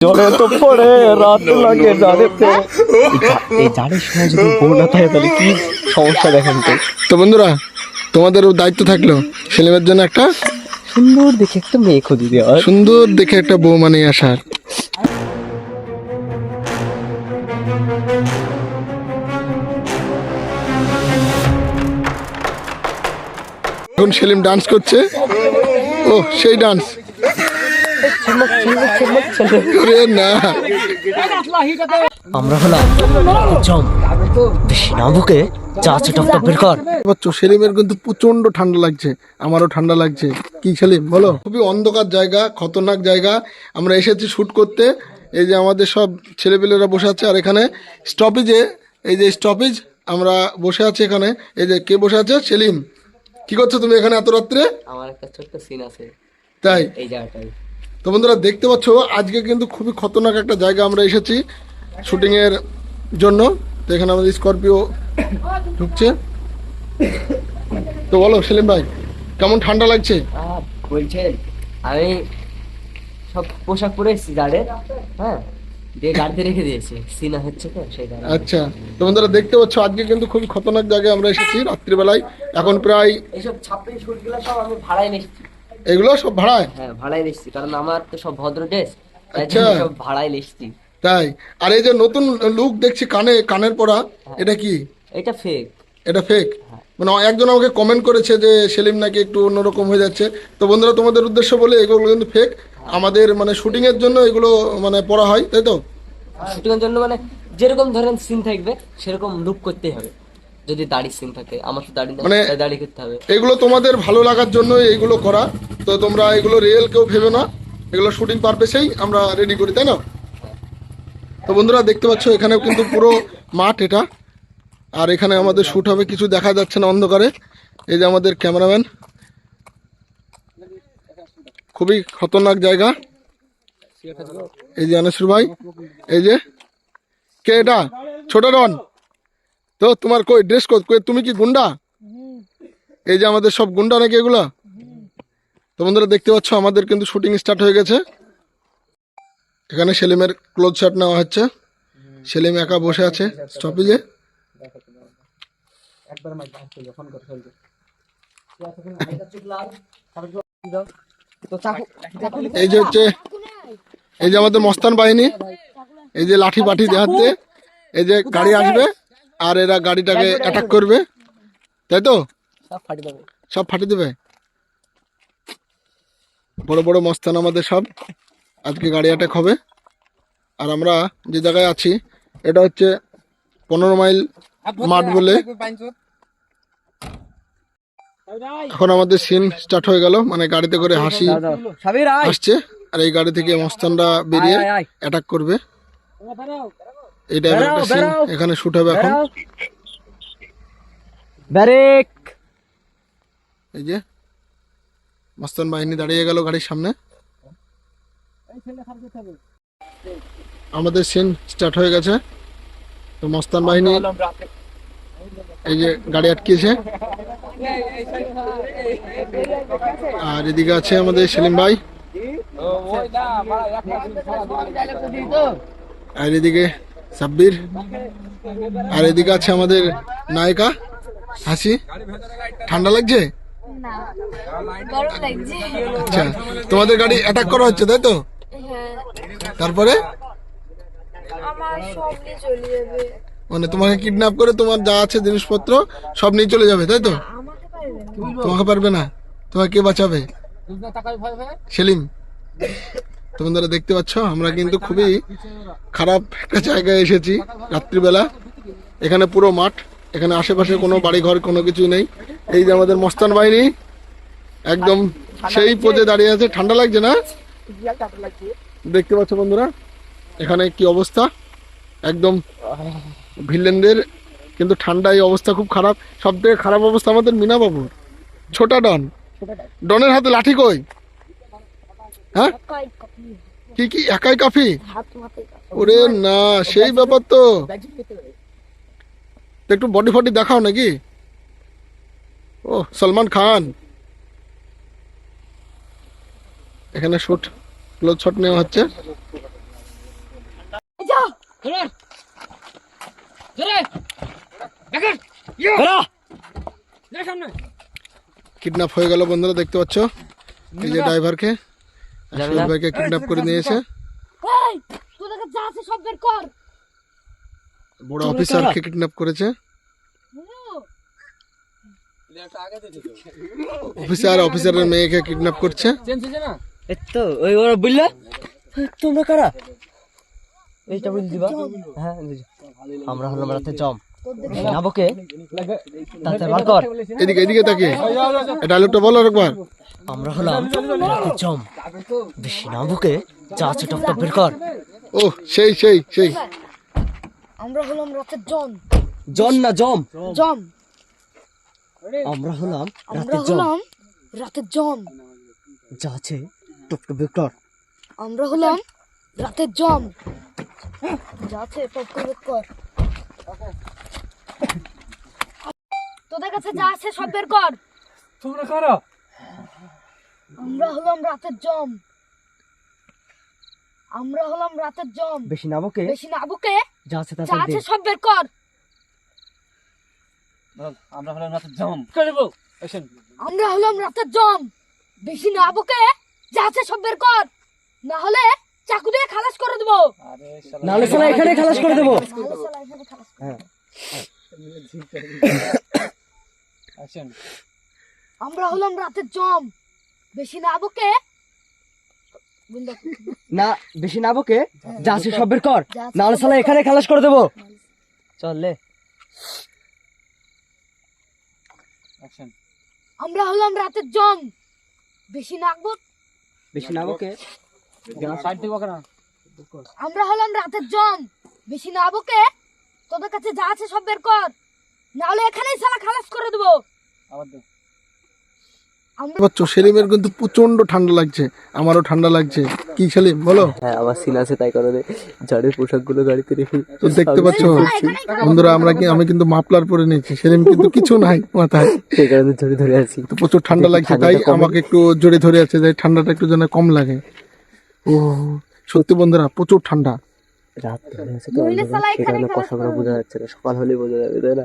জলে তো পড়ে রাত লাগে এই সময় যদি বউ না থাকে তাহলে কি সমস্যা দেখেন তো? তো বন্ধুরা তোমাদের দায়িত্ব থাকল সেলিমের জন্য একটা সুন্দর দেখে একটা মেয়ে খুঁজে দেওয়া সুন্দর দেখে একটা বউ মানিয়ে আসার। এখন সেলিম ডান্স করছে। ও সেই ডান্স আমরা হলাম জম বেশি না বুকে চা আছে টপটা বের কর। বাচ্চা সেলিমের কিন্তু প্রচণ্ড ঠান্ডা লাগছে আমারও ঠান্ডা লাগছে। কি সেলিম বলো। খুবই অন্ধকার জায়গা খতরনাক জায়গা। আমরা এসেছি শুট করতে এই যে আমাদের সব ছেলেপেলেরা বসে আছে আর এখানে স্টপেজে এই যে স্টপেজ আমরা বসে আছি এখানে। এই যে কে বসে আছে? সেলিম। কি করছ তুমি এখানে এত রাত্রে? আমার একটা ছোট্ট সিন আছে। তাই? এই জায়গাটাই তো বন্ধুরা দেখতে পাচ্ছ আজকে কিন্তু খুবই খতরনাক একটা জায়গা আমরা এসেছি শুটিং এর জন্য। তো এখানে আমাদের স্করপিও ঢুকছে। তো বলো সেলিম ভাই কেমন ঠান্ডা লাগছে? বলছেন আমি সব পোশাক পরে এসেছি জাড়ে হ্যাঁ দিয়ে গাড়িতে রেখে দিয়েছি। সিনা হচ্ছে তো সেই আচ্ছা তো বন্ধুরা দেখতে পাচ্ছ আজকে কিন্তু খুবই খতরনাক জায়গায় আমরা এসেছি রাত্রিবেলায়। এখন প্রায় এইসব ছাপ্পি শুটগুলো সব আমি ভাড়ায় নিচ্ছি এগুলো সব ভাড়ায়? হ্যাঁ ভাড়ায় নিচ্ছি কারণ আমার তো সব ভদ্র ড্রেস আচ্ছা। সব ভাড়ায় নিচ্ছি তাই আর এই যে নতুন লুক দেখছি কানে কানের পরা এটা কি? এটা ফেক এটা ফেক মানে একজন আমাকে কমেন্ট করেছে যে সেলিম নাকি একটু অন্যরকম হয়ে যাচ্ছে। তো বন্ধুরা তোমাদের উদ্দেশ্য বলে এগুলো কিন্তু ফেক আমাদের মানে শুটিং এর জন্য এগুলো মানে পড়া হয় তাই তো? শুটিং এর জন্য মানে যেরকম ধরেন সিন থাকবে সেরকম লুক করতেই হবে। যদি দাড়ি সিন থাকে আমার তো দাড়ি মানে- দাড়ি করতে হবে। এগুলো তোমাদের ভালো লাগার জন্য এইগুলো করা। তো তোমরা এগুলো রিয়েল কেউ ভেবে না। এগুলো শুটিং পারপেসেই আমরা রেডি করি তাই না? তো বন্ধুরা দেখতে পাচ্ছ এখানেও কিন্তু পুরো মাঠ এটা। আর এখানে আমাদের শ্যুট হবে কিছু দেখা যাচ্ছে না অন্ধকারে। এই যে আমাদের ক্যামেরাম্যান খুবই খতরনাক জায়গা। এই যে আনেসুর ভাই। এই যে। কে এটা? ছোট ডন তো তোমার কই ড্রেস কোড কই? তুমি কি গুন্ডা? এই যে আমাদের সব গুন্ডা নাকি এগুলো? তো বন্ধুরা দেখতে পাচ্ছ আমাদের কিন্তু শুটিং স্টার্ট হয়ে গেছে। এখানে সেলিমের ক্লোজ শট নেওয়া হচ্ছে। সেলিম একা বসে আছে স্টপেজে এই যে হচ্ছে এই যে আমাদের মস্তান বাহিনী। এই যে লাঠি পাঠি দেখাচ্ছে। এই যে গাড়ি আসবে। আর এরা গাড়িটাকে অ্যাটাক করবে? তাই তো? সব ফাটি দেবে। সব ফাটিয়ে দেবে? বড় বড় মস্তান আমাদের সব। আজকে গাড়ি অ্যাটাক হবে। আর আমরা যে জায়গায় আছি এটা হচ্ছে পনেরো মাইল মাঠ বলে। এখন আমাদের সিন স্টার্ট হয়ে গেল। মানে গাড়িতে করে হাসি আসছে। আর এই গাড়ি থেকে মস্তানরা বেরিয়ে। অ্যাটাক করবে। টাইপের একটা সিন এখানে শুট হবে এখন। ব্যারেক। এই যে মস্তান বাহিনী দাঁড়িয়ে গেল গাড়ির সামনে। আমাদের সিন স্টার্ট হয়ে গেছে। তো মস্তান বাহিনী এই যে গাড়ি আটকিয়েছে। আর এদিকে আছে আমাদের সেলিম ভাই। আর এদিকে সাব্বির। আর এদিকে আছে আমাদের নায়িকা হাসি। ঠান্ডা লাগছে? না গরম লাগছে। আচ্ছা তোমাদের গাড়ি অ্যাটাক করা হচ্ছে তাই তো? হ্যাঁ। তারপরে? আমার সব নিয়ে চলে যাবে। মানে তোমাকে কিডন্যাপ করে তোমার যা আছে জিনিসপত্র সব নিয়ে চলে যাবে তাই তো? তোমাকে পারবে না? তোমাকে কে বাঁচাবে? সেলিম। তো বন্ধুরা দেখতে পাচ্ছ আমরা কিন্তু খুবই খারাপ একটা জায়গায় এসেছি রাত্রিবেলা। এখানে পুরো মাঠ এখানে আশেপাশে কোনো বাড়ি ঘর কোনো কিছুই নেই। এই যে আমাদের মস্তান বাহিনী একদম সেই পোজে দাঁড়িয়ে আছে। ঠান্ডা লাগছে না? দেখতে পাচ্ছ বন্ধুরা এখানে কি অবস্থা? একদম ভিলেনদের কিন্তু ঠান্ডা এই অবস্থা খুব খারাপ। সব থেকে খারাপ অবস্থা আমাদের মিনা বাবুর ছোটা ডন। ডনের হাতে লাঠি কই? হ্যাঁ? কি কি? একাই কাফি। ওরে না সেই ব্যাপার তো। তো একটু বডি ফডি দেখাও নাকি? ও সলমান খান। এখানে শুট ক্লোজ শট নেওয়া হচ্ছে। কিডন্যাপ হয়ে গেল বন্ধুরা দেখতে পাচ্ছ? এই যে ড্রাইভারকে যাবে ভাইকে কিডন্যাপ করে নিয়েছে। এই তোদেরকে যা আছে সব বের কর। বড় অফিসারকে কিডন্যাপ করেছে। অফিসার অফিসারের মেয়েকে কিডন্যাপ করছে। এই তো ওই ওরা বুঝলে? তোমরা কারা? এইটা বুঝ দিবা। হ্যাঁ আমরা হলাম রাতে জম। নাবকে বার কর। এদিকে এদিকে তাকে ডায়লগটা বলো একবার আমরা হলাম জম বেশি নাবকে যা আছে টপটপ বের কর। ও সেই সেই সেই। আমরা হলাম রাতের জন। জন না জম? জম আমরা হলাম আমরা রাতে জম। রাতের জন। যা আছে টপটপ বের কর। আমরা হলাম রাতের জম যা আছে টপ বের কর। তোদের কাছে যা আছে সব বের কর। তোমরা কারা আমরা হলাম রাতের জম। আমরা হলাম রাতের জম। বেশি নাবকে বেশি না বুকে যা আছে যা আছে সব বের কর। বল আমরা হলাম রাতের জম। করব এসেন আমরা হলাম রাতের জম। বেশি না বুকে যা আছে সব বের কর। না হলে চাকু দিয়ে খালাস করে দেবো। আরে নাহলে শালা এখানে খালাস করে দেবো। শালা এখানে খালাস করে হ্যাঁ। আসেন আমরা হলাম রাতের জম। বেশি না বুকে? না বেশি নাবকে যা আছে সব বের কর। নাহলে বের এখানে খালাস করে দেবো। চল লে। আসেন আমরা হলাম রাতের জম। বেশি নাকবো বেশি নাবকে সাইড থেকে বকরা আমরা হলাম রাতের জম। বেশি না বকে তোদের কাছে যা আছে সব বের কর। নাহলে এখানেই শালা খালাস করে দেবো। আবার সেলিমের কিন্তু প্রচণ্ড ঠান্ডা লাগছে আমারও ঠান্ডা লাগছে। কি সেলিম বলো? হ্যাঁ আমার সিন আছে তাই কারণে ঝড়ের পোশাকগুলো গাড়িতে রেখে তো দেখতে পাচ্ছ বন্ধুরা আমরা কি আমি কিন্তু মাফলার পরে নিয়েছি সেলিম কিন্তু কিছু নাই মাথায়। সেই কারণে ধরে ধরে আছি। তো প্রচুর ঠান্ডা লাগছে তাই আমাকে একটু জোরে ধরে আছে তাই ঠান্ডাটা একটু যেন কম লাগে। ও সত্যি বন্ধুরা প্রচুর ঠান্ডা। রাত ধরে আছে তো কষাগুলো বোঝা যাচ্ছে না সকাল হলে বোঝা যাবে তাই না?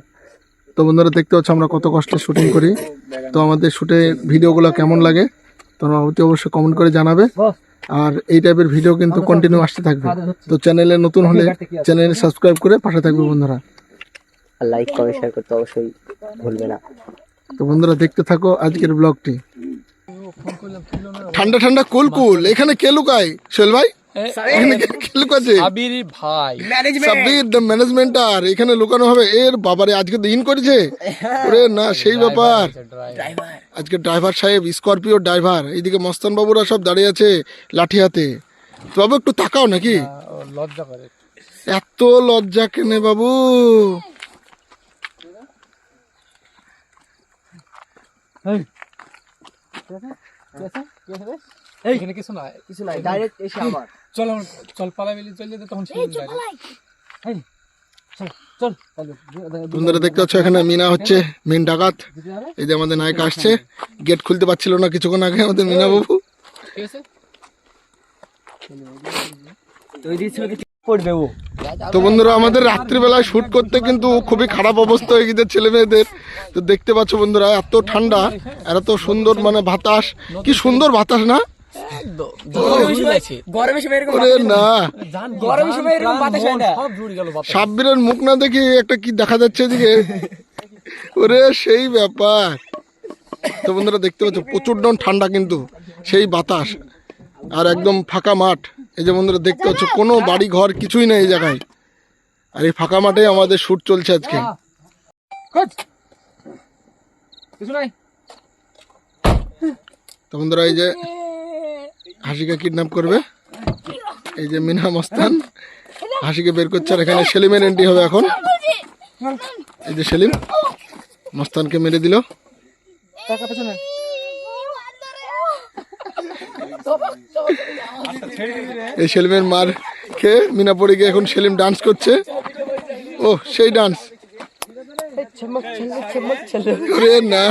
তো বন্ধুরা দেখতে পাচ্ছ আমরা কত কষ্টে শুটিং করি। তো আমাদের শুটে ভিডিওগুলো কেমন লাগে তোমরা অতি অবশ্যই কমেন্ট করে জানাবে। আর এই টাইপের ভিডিও কিন্তু কন্টিনিউ আসতে থাকবে। তো চ্যানেলে নতুন হলে চ্যানেল সাবস্ক্রাইব করে পাশে থাকবে বন্ধুরা। আর লাইক কমেন্ট শেয়ার করতে অবশ্যই ভুলবে না। তো বন্ধুরা দেখতে থাকো আজকের ব্লগটি ঠান্ডা ঠান্ডা কুল কুল। এখানে কে লুকায়? সোহেল ভাই? আবির ভাই। সাব্বির দ্য ম্যানেজমেন্টার এখানে লুকানো হবে। এর বাবারে আজকে দিন করেছে? ওরে না সেই ব্যাপার। আজকে ড্রাইভার সাহেব স্করপিও ড্রাইভার এইদিকে মস্তান বাবুরা সব দাঁড়িয়ে আছে লাঠি হাতে। তো বাবু একটু তাকাও নাকি? লজ্জা করে। এত লজ্জা কেনে বাবু? এখানে কিছু না কিছু নাই ডাইরেক্ট এসে আমার চল আমরা- চল পালাই মিলি চল যেতে তখন চল বন্ধুরা দেখতে পাচ্ছ এখানে মিনা হচ্ছে মেন ডাকাত। এই যে আমাদের নায়ক আসছে গেট খুলতে পারছিল না কিছুক্ষণ আগে আমাদের মিনা বাবু। তো বন্ধুরা আমাদের রাত্রিবেলায় শুট করতে কিন্তু খুবই খারাপ অবস্থা হয়ে গেছে ছেলে মেয়েদের। তো দেখতে পাচ্ছ বন্ধুরা এত ঠান্ডা আর এত সুন্দর মানে বাতাস। কি সুন্দর বাতাস না? গরমের সময় এরকম ওরে না। গরমের সময় এরকম বাতাস না। সব জুড়ে গেল বাতাস। সাব্বিরের মুখ না দেখি একটা কি দেখা যাচ্ছে এদিকে? ওরে সেই ব্যাপার। তো বন্ধুরা দেখতে পাচ্ছ প্রচুর ডন ঠান্ডা কিন্তু সেই বাতাস। আর একদম ফাঁকা মাঠ। এই যে বন্ধুরা দেখতে পাচ্ছ কোনো বাড়ি ঘর কিছুই নেই এই জায়গায়। আর এই ফাঁকা মাঠে আমাদের শুট চলছে আজকে। কিছু নাই। তো বন্ধুরা এই যে হাসিকে কিডন্যাপ করবে? এই যে মিনা মস্তান হাসিকে বের করছে আর এখানে সেলিমের এন্ট্রি হবে এখন। এই যে সেলিম মস্তানকে মেরে দিল। এই সেলিমের মার খেয়ে মিনা পড়ে গিয়ে এখন সেলিম ডান্স করছে। ও সেই ডান্স না।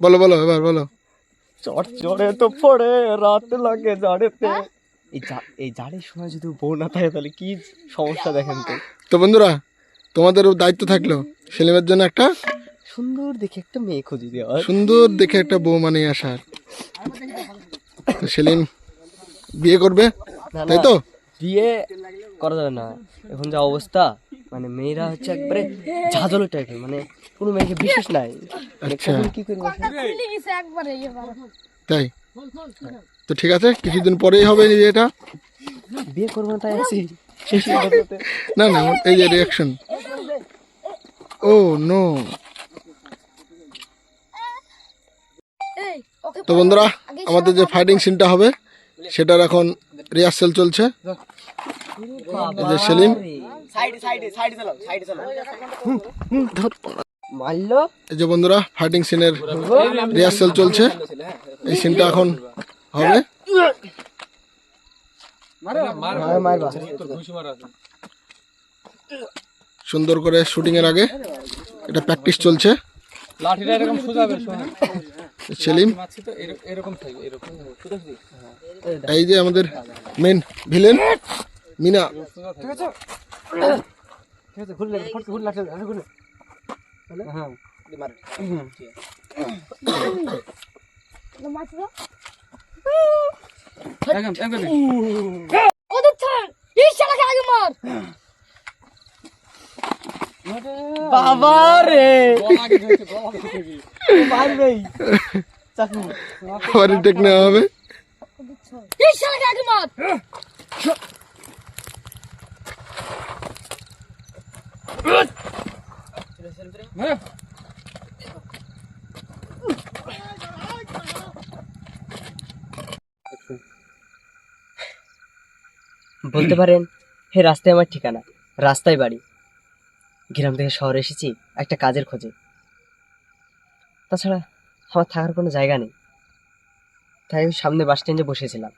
বলো বলো এবার বলো। চট চড়ে তো পড়ে রাত লাগে জাড়েতে এই জা- জাড়ের সময় যদি বউ না থাকে তাহলে কি সমস্যা দেখেন তো? তো বন্ধুরা তোমাদেরও দায়িত্ব থাকল সেলিমের জন্য একটা সুন্দর দেখে একটা মেয়ে খুঁজে দেওয়া। সুন্দর দেখে একটা বউ মানে আসার। তো সেলিম বিয়ে করবে? তাই তো? বিয়ে করা যাবে না। এখন যা অবস্থা মানে মেয়েরা হচ্ছে একবারে ঝাঁঝলো টাইপের মানে কোনো মেয়েকে বিশেষ নাই। মানে আচ্ছা। কি করব এবার। তাই? তো ঠিক আছে কিছুদিন পরেই হবে এই বিয়েটা বিয়ে করব না তাই আছি। না না এই যে রিয়াকশন ও নো এই ওকে তো বন্ধুরা আমাদের যে ফাইটিং সিনটা হবে সেটার এখন রিহার্সেল চলছে। সেলিম? মারলো এই যে বন্ধুরা ফাইটিং সিনের রিহার্সেল চলছে। এই সিনটা এখন হবে। সুন্দর করে শুটিং এর আগে এটা প্র্যাকটিস চলছে। লাঠিটা এরকম সোজা সেলিম? এরকম- এরকম এরকম এই যে আমাদের মেন ভিলেন মিনা। ঠিক আছে? ঘুরলে ফটকে ঘুরলে ঘুরলে ঘুরলে হ্যাঁ। মাত্র একদম একদম ওদের ছাড়! এই শালাকে আগে মার! বাবা রে! আবার টেক নেওয়া হবে। এই শালাকে আগে মার! বলতে পারেন, হে রাস্তায় আমার ঠিকানা, রাস্তায় বাড়ি। গ্রাম থেকে শহরে এসেছি, একটা কাজের খোঁজে। তাছাড়া আমার থাকার কোনো জায়গা নেই। তাই সামনে বাস স্ট্যান্ডে বসেছিলাম।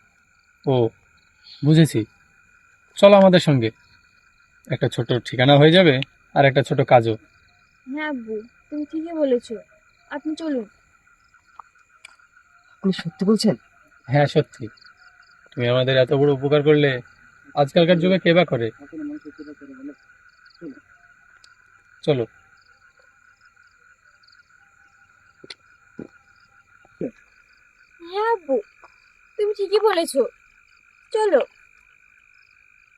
ও, বুঝেছি। চলো আমাদের সঙ্গে। একটা ছোট ঠিকানা হয়ে যাবে আর একটা ছোট কাজও। হ্যাঁ আব্বু তুমি ঠিকই বলেছ। আপনি চলুন। আপনি সত্যি বলছেন? হ্যাঁ সত্যি। তুমি আমাদের এত বড় উপকার করলে আজকালকার যুগে কে বা করে? চলো। হ্যাঁ আব্বু তুমি ঠিকই বলেছ। চলো।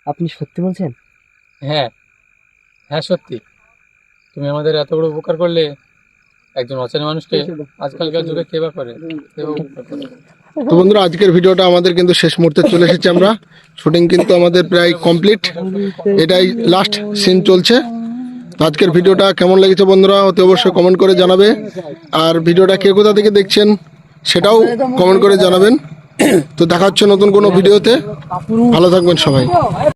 আপনি সত্যি বলছেন? হ্যাঁ হ্যাঁ সত্যি। তুমি আমাদের এত বড় উপকার করলে একজন অচেনা মানুষকে আজকালকার যুগে কে করে? তো বন্ধুরা আজকের ভিডিওটা আমাদের কিন্তু শেষ মুহূর্তে চলে এসেছি আমরা। শুটিং কিন্তু আমাদের প্রায় কমপ্লিট এটাই লাস্ট সিন চলছে। আজকের ভিডিওটা কেমন লেগেছে বন্ধুরা অতি অবশ্যই কমেন্ট করে জানাবে। আর ভিডিওটা কে কোথা থেকে দেখছেন সেটাও কমেন্ট করে জানাবেন। তো দেখা হচ্ছে নতুন কোনো ভিডিওতে। ভালো থাকবেন সবাই।